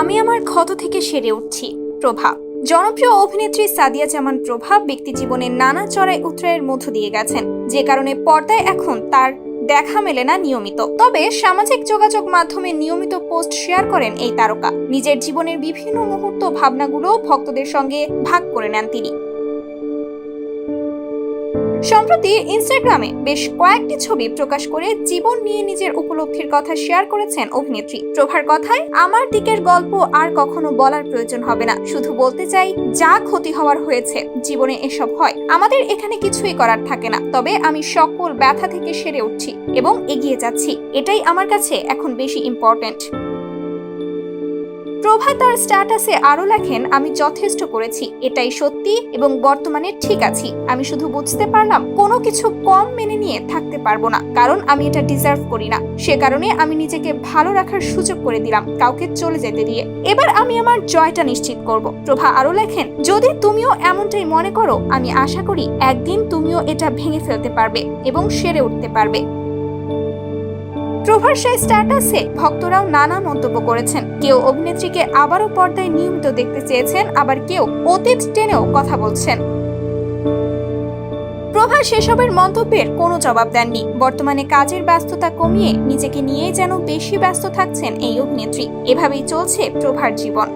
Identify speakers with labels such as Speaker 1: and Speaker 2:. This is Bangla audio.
Speaker 1: আমি আমার ক্ষত থেকে সেরে উঠছি, প্রভা। জনপ্রিয় অভিনেত্রী সাদিয়া জামান প্রভা ব্যক্তি জীবনের নানা চড়াই উত্তরায়ের মধ্য দিয়ে গেছেন, যে কারণে পর্দায় এখন তার দেখা মেলে না নিয়মিত। তবে সামাজিক যোগাযোগ মাধ্যমে নিয়মিত পোস্ট শেয়ার করেন এই তারকা। নিজের জীবনের বিভিন্ন মুহূর্ত ভাবনাগুলো ভক্তদের সঙ্গে ভাগ করে নেন তিনি। সম্প্রতি ইনস্টাগ্রামে বেশ কয়েকটি ছবি প্রকাশ করে জীবন নিয়ে নিজের উপলব্ধির কথা শেয়ার করেছেন অভিনেত্রী। প্রভার কথায়, আমার দিকের গল্প আর কখনো বলার প্রয়োজন হবে না। শুধু বলতে চাই, যা ক্ষতি হওয়ার হয়েছে, জীবনে এসব হয়। আমাদের এখানে কিছুই করার থাকে না। তবে আমি সকল ব্যথা থেকে সেরে উঠছি এবং এগিয়ে যাচ্ছি। এটাই আমার কাছে এখন বেশি ইম্পর্ট্যান্ট প্রভা তার স্ট্যাটাসে আরও লেখেন, আমি যথেষ্ট করেছি, এটাই সত্যি এবং বর্তমানে ঠিক আছি। আমি শুধু বুঝতে পারলাম, কোনো কিছু কম মেনে নিয়ে থাকতে পারব না, কারণ আমি এটা ডিজার্ভ করি না। সে কারণে আমি নিজেকে ভালো রাখার সুযোগ করে দিলাম, কাউকে চলে যেতে দিয়ে। এবার আমি আমার জয়টা নিশ্চিত করব। প্রভা আরও লেখেন, যদি তুমিও এমনটাই মনে করো, আমি আশা করি একদিন তুমিও এটা ভেঙে ফেলতে পারবে এবং সেরে উঠতে পারবে। প্রভার সেই স্ট্যাটাসে ভক্তরাও নানা মন্তব্য করেছেন। কেউ অভিনেত্রীকে আবারও পর্দায় নিয়মিত দেখতে চেয়েছেন, আবার কেউ অতীত টেনেও কথা বলছেন। প্রভা সেসবের মন্তব্যের কোনো জবাব দেননি। বর্তমানে কাজের ব্যস্ততা কমিয়ে নিজেকে নিয়েই যেন বেশি ব্যস্ত থাকছেন এই অভিনেত্রী। এভাবেই চলছে প্রভার জীবন।